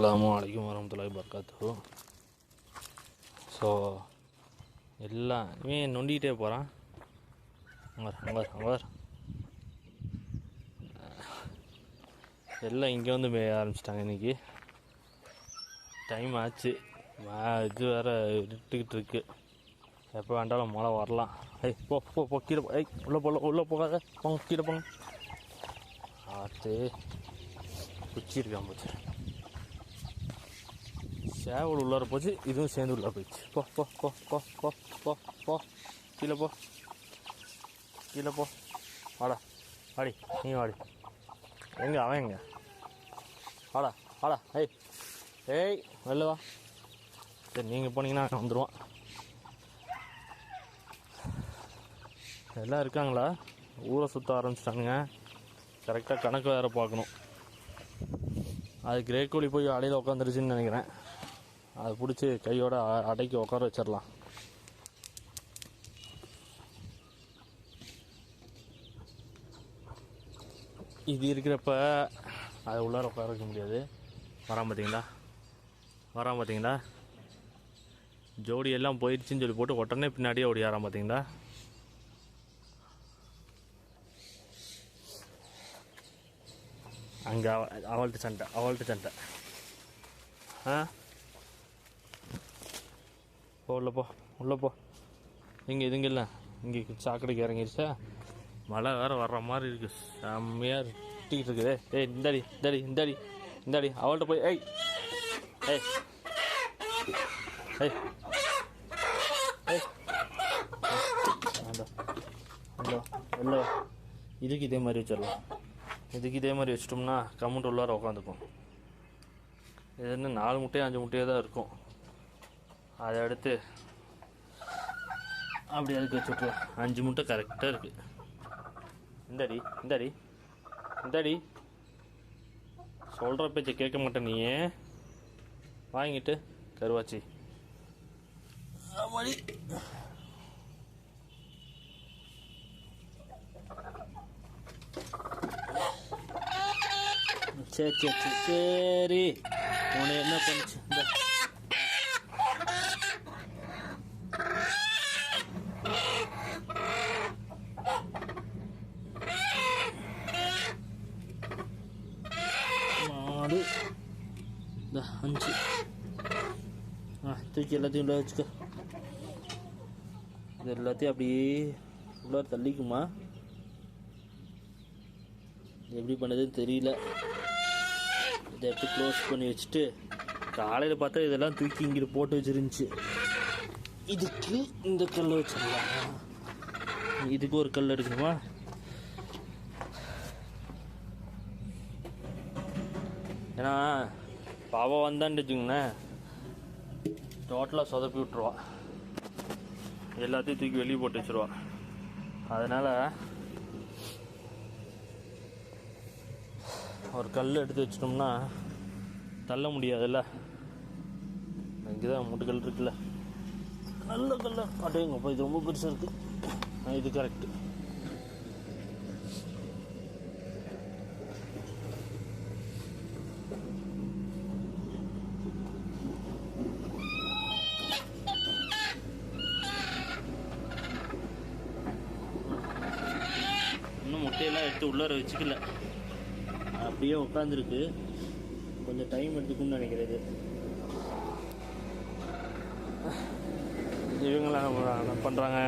அஸ்ஸலாமு அலைக்கும் வரமத்துல்லாஹி பர்காத்து ஸோ எல்லாம் இவன் நொண்டிக்கிட்டே போகிறான் அங்கே அங்கே அங்கே எல்லாம் இங்கே வந்து மேய ஆரம்பிச்சிட்டாங்க இன்றைக்கி டைம் ஆச்சு. இது வேறு விட்டுக்கிட்டு இருக்கு. எப்போ வேண்டாலும் மழை வரலாம். ஐய் போ போ போ கீழே போ. ஐய் உள்ளே போகல உள்ளே போகாத. போங்க கீழே போங்க. ஆத்து குச்சி இருக்கான் போச்சு. சேவல் உள்ளார போச்சு. இதுவும் சேர்ந்து உள்ளார போயிடுச்சு. போ போ போ போ போ போ போ. கீழே போ. கீழே போ. வாடா. வாடி. நீ வாடி. எங்க அவன் எங்க? வாடா வாடா. ஏய். ஏய் வெளில வா. சரி நீங்கள் போனீங்கன்னா வந்துடுவான் எல்லாம் இருக்காங்களா? ஊரை சுற்ற ஆரம்பிச்சிட்டானுங்க. கரெக்டாக கணக்கு வேறு பார்க்கணும். அது கிரே கோழி போய் அடையில் உட்காந்துருச்சுன்னு நினைக்கிறேன். அதை பிடிச்சி கையோட அடைக்கி உட்கார வச்சிடலாம் இது இருக்கிறப்ப அது உள்ளார உட்கார வைக்க முடியாது. வரான் பார்த்தீங்களா வரான் பார்த்தீங்களா ஜோடி எல்லாம் போயிடுச்சுன்னு சொல்லி போட்டு உடனே பின்னாடியே ஓடி ஓடியாரான் பார்த்தீங்களா அங்கே அவள்கிட்ட சண்டை அவள்கிட்ட சண்டை. ஆ? போ உள்ள போ உள்ளே போ. இங்கே இதுங்க இல்லை. இங்கே சாக்கடைக்கு இறங்கிருச்சா? மழை வேறு வர்ற மாதிரி இருக்குது செம்மையாக இருட்டிக்கிட்டு இருக்குது. ஏய் இந்தாடி இந்தாடி இந்தாடி இந்தாடி. அவள்கிட்ட போய் ஏய் ஏய் ஏய் ஏய். வேண்டாம் இதுக்கு இதே மாதிரி வச்சிடலாம். இதுக்கு இதே மாதிரி வச்சிட்டோம்னா கம்முண்டு உள்ளார உட்காந்துக்கும் இது என்ன நாலு முட்டையோ அஞ்சு முட்டையோ தான் இருக்கும். அதை எடுத்து அப்படி அதுக்கு வச்சு விட்ருவோம் அஞ்சு முட்டை கரெக்டாக இருக்குது இந்தாடி இந்தாடி இந்தாடி. சொல்கிற பேச்சை கேட்க மாட்டேன் நீ வாங்கிட்டு கருவாச்சி. சரி சரி சரி சரி. உன்னை என்ன பண்ணுச்சு? இந்த நாலு இந்த அஞ்சு ஆ தூக்கி எல்லாத்தையும் உள்ள வச்சுக்க. இது எல்லாத்தையும் அப்படியே உள்ள தள்ளிக்குமா? எப்படி பண்ணதுன்னு தெரியல. இதை எப்படி க்ளோஸ் பண்ணி வச்சுட்டு காலையில் பார்த்தா இதெல்லாம் தூக்கி இங்கிட்டு போட்டு வச்சிருந்துச்சு. இதுக்கு இந்த கல் வச்சிடலாம். இதுக்கு ஒரு கல் எடுக்கணுமா? ஏன்னா பாவம் வந்தான்னு வச்சுக்கோங்களேன். டோட்டலாக சொதப்பி விட்ருவா எல்லாத்தையும் தூக்கி வெளியே போட்டு வச்சிருவா அதனால் ஒரு கல் எடுத்து வச்சிட்டோம்னா தள்ள முடியாதுல்ல? இங்கே தான் மூட்டு கல் இருக்குல்ல? நல்ல கல்ல. அடேங்கப்பா இது ரொம்ப பெருசாக இருக்குது இது கரெக்டு முட்டையெல்லாம் எடுத்து உள்ளார வச்சுக்கல. அப்படியே உட்காந்துருக்கு கொஞ்சம் டைம் எடுத்துக்கும்னு நினைக்கிறது. இவங்களாம் என்ன பண்ணுறாங்க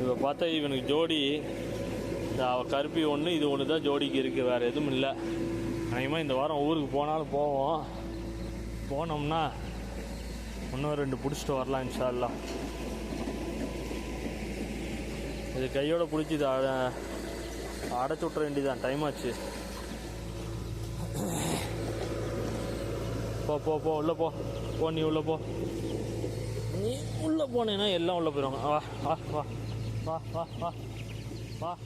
இப்போ பார்த்தா இவனுக்கு ஜோடி. இந்த அவ கருப்பி ஒன்று இது ஒன்று தான் ஜோடிக்கு இருக்குது வேறு எதுவும் இல்லை. அதிகமாக இந்த வாரம் ஊருக்கு போனாலும் போவோம். போனோம்னா இன்னும் ரெண்டு பிடிச்சிட்டு வரலாம் இன்ஷா இது கையோட பிடிச்சி இதை அட- அடைச்சி விட்ற வேண்டியதான் டைம் ஆச்சு. போ போ போ உள்ள போ. போ நீ உள்ள போ. நீ உள்ள போனேன்னா எல்லாம் உள்ள போயிடுவாங்க. வா வா வா. வா வா வா. வா.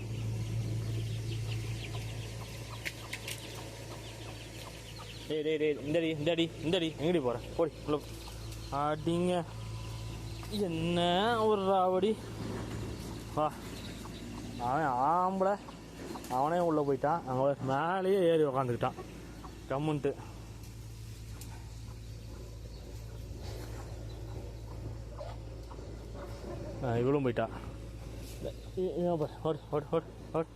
டேய் டேய் டேய் இந்தடி இந்தடி இந்தடி. எங்கடி போற? போடி உள்ள போ. அடிங்க. என்ன ஒரு ராவடி. வா. அவன் ஆம்பளை. அவனே உள்ளே போயிட்டான். அங்கே மேலேயே ஏறி உக்காந்துக்கிட்டான். கம்முன்ட்டு. இவளும் போயிட்டா ஓடு ஓடு ஓடு ஓடு.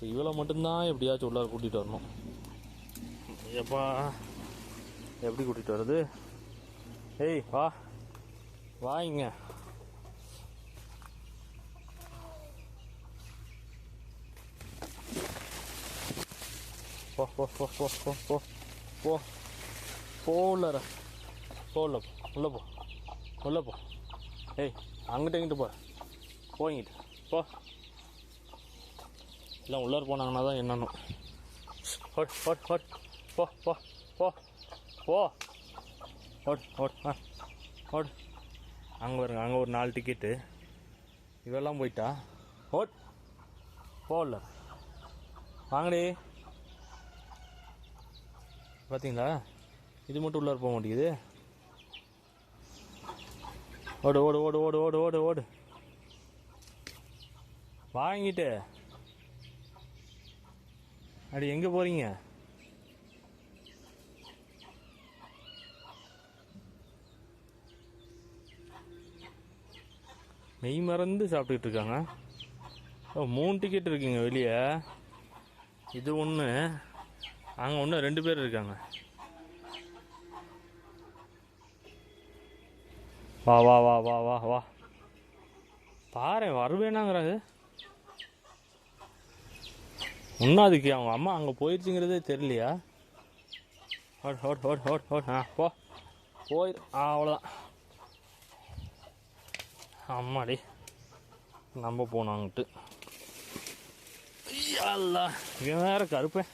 இவளை மட்டும்தான் எப்படியாச்சும் உள்ளார கூட்டிகிட்டு வரணும். எப்பா எப்படி கூட்டிகிட்டு வர்றது? ஏய் வா. வாங்க போ போ போ போ போ போ. போ. உள்ளார போ உள்ள போ. உள்ளே போ. உள்ளே போ. ஏய் அங்கிட்ட இங்கிட்டு போ. போய்கிட்டு போ. எல்லாம் உள்ளார போனாங்கன்னா தான் என்னன்னு. ஹட் ஹட் ஹட் போ போ போ. போ. ஹட் ஹட் ஆ. ஹட் அங்கே வருங்க அங்கே ஒரு நாலு டிக்கெட்டு இதெல்லாம் போயிட்டா? ஓட். போகல வாங்கடே. பார்த்தீங்களா இது மட்டும் உள்ளார போக மாட்டேங்குது. ஓடு ஓடு ஓடு ஓடு ஓடு ஓடு ஓடு. வாங்கிட்டு. அடி எங்கே போகிறீங்க மெய் மறந்து சாப்பிட்டுக்கிட்டு இருக்காங்க. ஓ மூணு டிக்கெட் இருக்குங்க வெளியே. இது ஒன்று அங்கே ஒன்று ரெண்டு பேர் இருக்காங்க. வா வா வா வா வா வா. பாரு வருவேனாங்கிறாங்க இன்னும் அதுக்கு அவங்க அம்மா அங்கே போயிடுச்சுங்கிறதே தெரியலையா? ஹோட் ஹோட் ஹோட் ஹோட் ஹோட் ஆ போ. போயிரு. ஆ அவ்வளோதான் அம்மாடி. நம்ம போனோம் அங்கிட்டு. அல்லா இவன் கருப்பேன்.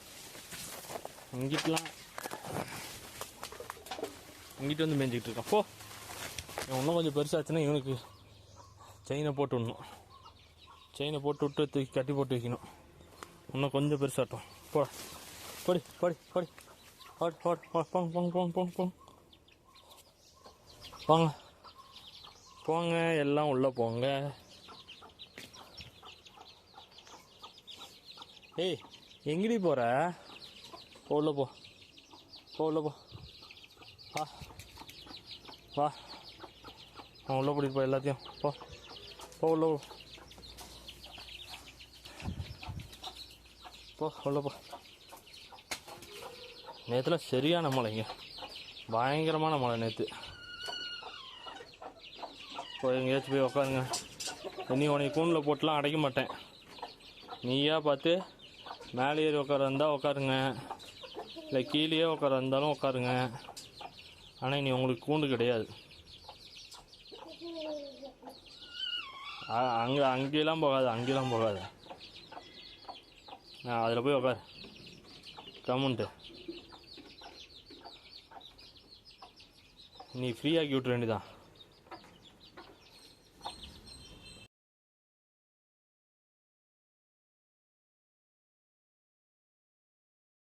இங்கிட்டலாம் இங்கிட்டு வந்து மேய்ஞ்சிக்கிட்டு இருக்கான் போ. இவன் இன்னும் கொஞ்சம் பெருசாச்சுன்னா இவனுக்கு செயினை போட்டு விடணும். செயினை போட்டு விட்டு தூக்கி கட்டி போட்டு வைக்கணும். இன்னும் கொஞ்சம் பெருசாட்டும். போ. படி படி படி. படி படி போ- போங்க போங்க போங்க போங்க போங்க. போங்க. போங்க எல்லாம் உள்ளே போங்க. ஏய் எங்கடி போகிற போ உள்ள போ போ உள்ள போ வா வா அவன் உள்ள கூட்டிட்டு போ எல்லாத்தையும் போ போ உள்ள போ போ உள்ள போ நேற்றுல சரியான மழைங்க பயங்கரமான மழை நேற்று போய் எங்கேயாச்சும் போய் உக்காருங்க இனி உனக்கு கூண்டில் போட்டுலாம் அடைக்க மாட்டேன் நீயா பார்த்து மேலே ஏறி உட்கார இருந்தால் உட்காருங்க இல்லை கீழேயே உட்கார இருந்தாலும் உட்காருங்க. ஆனால் இனி உங்களுக்கு கூண்டு கிடையாது. அங்கே அங்கேயெல்லாம் போகாது அங்கேயெல்லாம் போகாது. ஆ அதில் போய் உட்காரு. கம்முன்ட்டு நீ ஃப்ரீயாக்கி விட்ற வேண்டியதான்